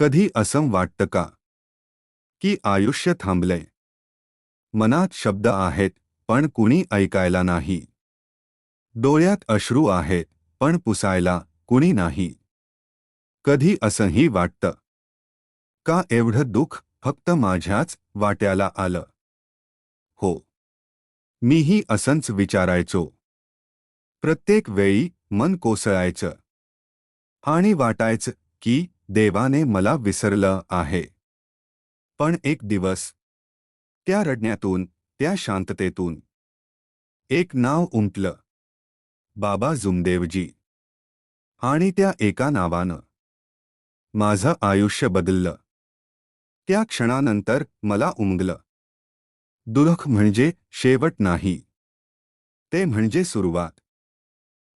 कधी असं वाटतं का? की आयुष्य थांबलंय. मनात शब्द आहेत पण कुणी ऐकायला नाही. डोळ्यात अश्रू आहेत पण पुसायला कुणी नाही. कधी असंही वाटतं. का एवढं दुःख फक्त माझ्याच वाट्याला आलं? हो. मीही असंच विचारायचो. प्रत्येक वेळी मन कोसळायचं. आणि वाटायचं की देवाने मला विसरलं आहे. पण एक दिवस त्या रडण्यातून त्या शांततेतून एक नाव उमटलं. बाबा जुमदेवजी. आणि त्या एका नावानं. माझं आयुष्य बदललं. त्या क्षणानंतर मला उमगलं. दुःख म्हणजे शेवट नाही. ते म्हणजे सुरुवात.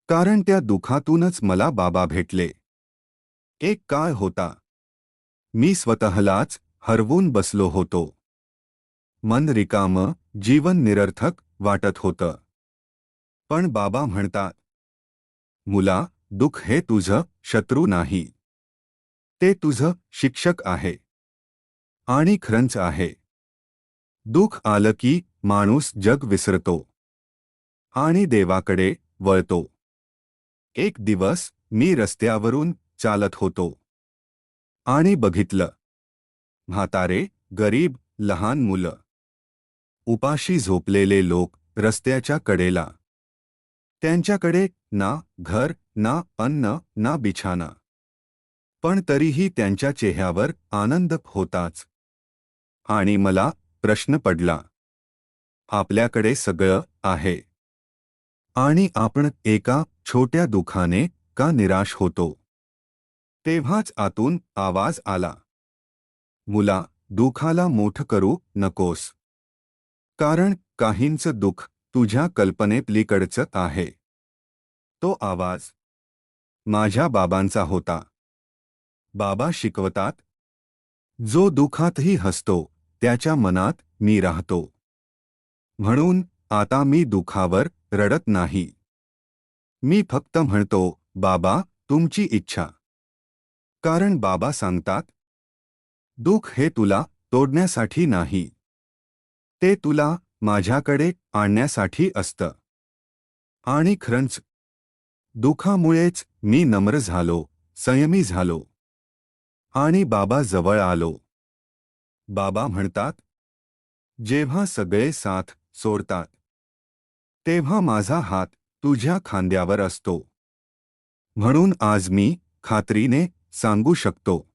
कारण त्या दुःखातूनच मला बाबा भेटले. एक काळ होता? मी स्वतःलाच हरवून बसलो होतो. मन रिकामं जीवन निरर्थक वाटत होतं. पण बाबा म्हणतात मुला दुःख हे तुझं शत्रू नाही. ते तुझं शिक्षक आहे. आणि खरंच आहे. दुःख आलं की माणूस जग विसरतो. आणि देवाकडे वळतो. एक दिवस मी रस्त्यावरून चालत होतो. आणि बघितलं. म्हातारे गरीब लहान मुलं. उपाशी झोपलेले लोक रस्त्याच्या कडेला. त्यांच्याकडे ना घर ना अन्न ना बिछाना. पण तरीही त्यांच्या चेहऱ्यावर आनंद होताच. आणि मला प्रश्न पडला. आपल्याकडे सगळं आहे. आणि आपण एका छोट्या दुखाने का निराश होतो? तेव्हाच आतून आवाज आला. मुला दुखाला मोठ करू नकोस. कारण काहींचं दुःख तुझ्या कल्पनेपलीकडचं आहे. तो आवाज माझ्या बाबांचा होता. बाबा शिकवतात. जो दुखातही हसतो त्याच्या मनात मी राहतो. म्हणून आता मी दुखावर रडत नाही. मी फक्त म्हणतो बाबा तुमची इच्छा कारण बाबा सांगतात दुःख हे तुला तोडण्यासाठी नाही. ते तुला माझ्याकडे आणण्यासाठी असतं. आणि खरंच दुखामुळेच मी नम्र झालो संयमी झालो. आणि बाबा जवळ आलो. बाबा म्हणतात जेव्हा सगळे साथ सोडतात तेव्हा माझा हात तुझ्या खांद्यावर असतो. म्हणून आज मी खात्रीने सांगू शकतो.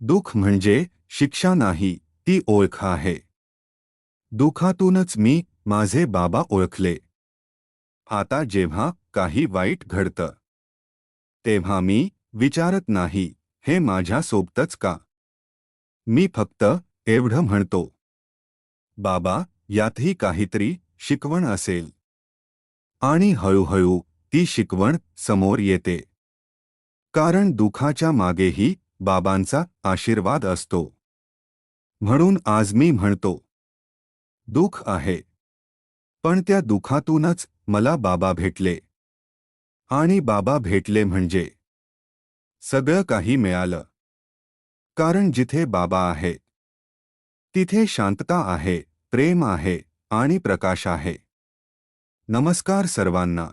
दुःख म्हणजे शिक्षा नाही ती ओळख आहे. दुःखातूनच मी माझे बाबा ओळखले. आता जेव्हा काही वाईट घडतं तेव्हा मी विचारत नाही हे माझ्या सोबतच का? मी फक्त एवढं म्हणतो बाबा यातही काहीतरी शिकवण असेल. आणि हळूहळू ती शिकवण समोर येते. कारण दुखाच्या मागेही बाबांचा आशीर्वाद असतो. म्हणून आज मी म्हणतो दुःख आहे पण त्या दुखातूनच मला बाबा भेटले. आणि बाबा भेटले म्हणजे सगळं काही मिळालं. कारण जिथे बाबा आहे तिथे शांतता आहे प्रेम आहे आणि प्रकाश आहे. नमस्कार सर्वांना.